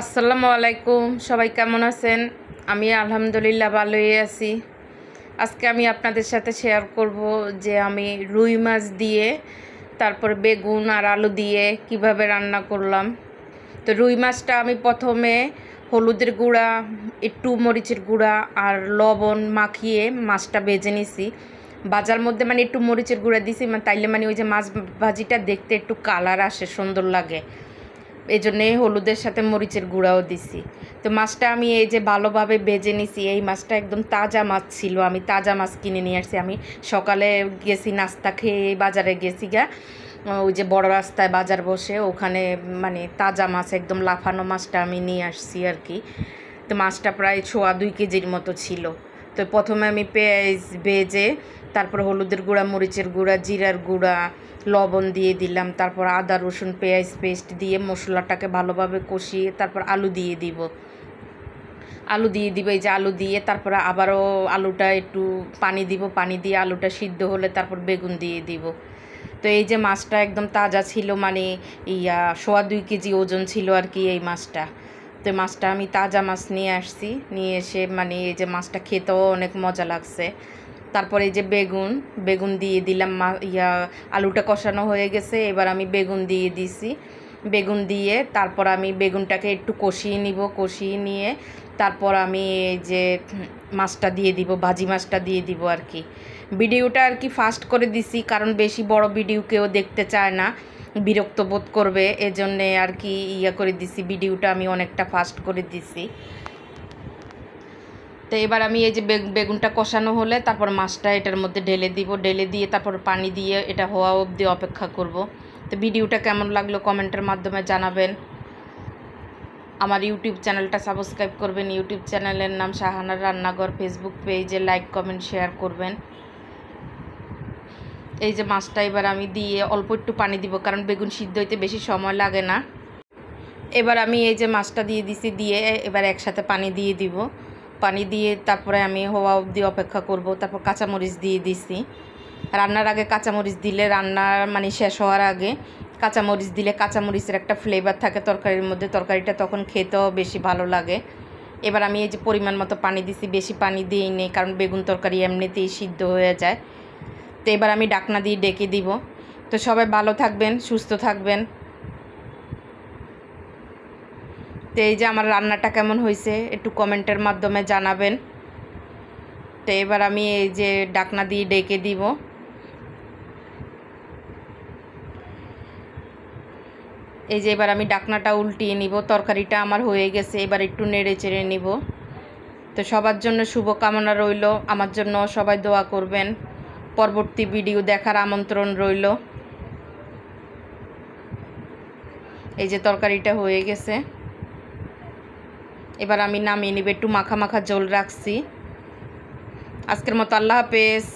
আসসালামু আলাইকুম, সবাই কেমন আছেন? আমি আলহামদুলিল্লাহ ভালোই আছি। আজকে আমি আপনাদের সাথে শেয়ার করব যে আমি রুই মাছ দিয়ে, তারপর বেগুন আর আলু দিয়ে কীভাবে রান্না করলাম। তো রুই মাছটা আমি প্রথমে হলুদের গুঁড়া, একটু মরিচের গুঁড়া আর লবণ মাখিয়ে মাছটা ভেজে নিছি। বাজার মধ্যে মানে একটু মরিচের গুঁড়া দিছি মানে তাইলে মানে ওই যে মাছ ভাজিটা দেখতে একটু কালার আসে, সুন্দর লাগে। এই জন্যে হলুদের সাথে মরিচের গুঁড়াও দিছি। তো মাছটা আমি এই যে ভালোভাবে বেজে নিছি, এই মাছটা একদম তাজা মাছ ছিল। আমি তাজা মাছ কিনে নিয়ে আসছি। আমি সকালে গেছি, নাস্তা খেয়ে বাজারে গেছি গা। ওই যে বড় রাস্তায় বাজার বসে, ওখানে মানে তাজা মাছ, একদম লাফানো মাছটা আমি নিয়ে আসছি আর কি। তো মাছটা প্রায় ছোয়া দুই কেজির মতো ছিল। তো প্রথমে আমি পেঁয়াজ ভেজে, তারপর হলুদের গুঁড়া, মরিচের গুঁড়া, জিরার গুঁড়া, লবণ দিয়ে দিলাম। তারপর আদা, রসুন, পেঁয়াজ পেস্ট দিয়ে মশলাটাকে ভালোভাবে কষিয়ে তারপর আলু দিয়ে দিব। আলু দিয়ে দিব, এই যে আলু দিয়ে তারপরে আবারও আলুটা একটু পানি দিব, পানি দিয়ে আলুটা সিদ্ধ হলে তারপর বেগুন দিয়ে দিব। তো এই যে মাছটা একদম তাজা ছিল মানে ইয়া, সোয়া দুই কেজি ওজন ছিল আর কি এই মাছটা। তো মাছটা আমি তাজা মাছ নিয়ে আসছি। নিয়ে এসে মানে এই যে মাছটা খেতেও অনেক মজা লাগছে। তারপরে এই যে বেগুন বেগুন দিয়ে দিলাম মা ইয়া আলুটা কষানো হয়ে গেছে। এবার আমি বেগুন দিয়ে দিছি। বেগুন দিয়ে তারপর আমি বেগুনটাকে একটু কষিয়ে নিব, কষিয়ে নিয়ে তারপর আমি এই যে মাছটা দিয়ে দিব, ভাজি মাছটা দিয়ে দিব আর কি। ভিডিওটা আর কি ফাস্ট করে দিছি, কারণ বেশি বড় ভিডিও কেউ দেখতে চায় না। বিরক্ত বোধ করবে, এজন্যে আর কি ইয়া করে দিছি, ভিডিওটা আমি অনেকটা ফাস্ট করে দিছি। তো এবার আমি এই যে বেগুনটা কষানো হলে তারপর মাছটা এটার মধ্যে ঢেলে দিব, ঢেলে দিয়ে তারপর পানি দিয়ে এটা হওয়া অবধি অপেক্ষা করব। তো ভিডিওটা কেমন লাগল কমেন্টের মাধ্যমে জানাবেন। আমার ইউটিউব চ্যানেলটা সাবস্ক্রাইব করবেন, ইউটিউব চ্যানেলের নাম শাহানার রান্নাঘর, ফেসবুক পেজে লাইক, কমেন্ট, শেয়ার করবেন। এই যে মাছটা এবার আমি দিয়ে অল্প একটু পানি দিব, কারণ বেগুন সিদ্ধ হইতে বেশি সময় লাগে না। এবার আমি এই যে মাছটা দিয়ে দিছি, দিয়ে এবার একসাথে পানি দিয়ে দিব। পানি দিয়ে তারপরে আমি হওয়া অবধি অপেক্ষা করব, তারপর কাঁচামরিচ দিয়ে দিছি। রান্নার আগে কাঁচামরিচ দিলে রান্নার মানে শেষ হওয়ার আগে কাঁচামরিচ দিলে কাঁচামরিচের একটা ফ্লেভার থাকে তরকারির মধ্যে, তরকারিটা তখন খেতেও বেশি ভালো লাগে। এবার আমি এই যে পরিমাণ মতো পানি দিছি, বেশি পানি দিই নেই কারণ বেগুন তরকারি এমনিতেই সিদ্ধ হয়ে যায়। তো এবার আমি ডাকনা দিয়ে ডেকে দিব। তো সবাই ভালো থাকবেন, সুস্থ থাকবেন। তো এই যে আমার রান্নাটা কেমন হয়েছে, একটু কমেন্টের মাধ্যমে জানাবেন। তো এবার আমি এই যে ডাকনা দিয়ে ডেকে দিব। এই যে এবার আমি ডাকনাটা উল্টিয়ে নিব, তরকারিটা আমার হয়ে গেছে, এবার একটু নেড়ে চেড়ে নিব। তো সবার জন্য শুভকামনা রইল, আমার জন্য সবাই দোয়া করবেন। পরবর্তী ভিডিও দেখার আমন্ত্রণ রইল। এই যে তরকারিটা হয়ে গেছে। এবার আমি নামিয়ে নিব, একটু মাখা মাখা জল রাখছি। আজকের মতো আল্লাহ হাফেজ।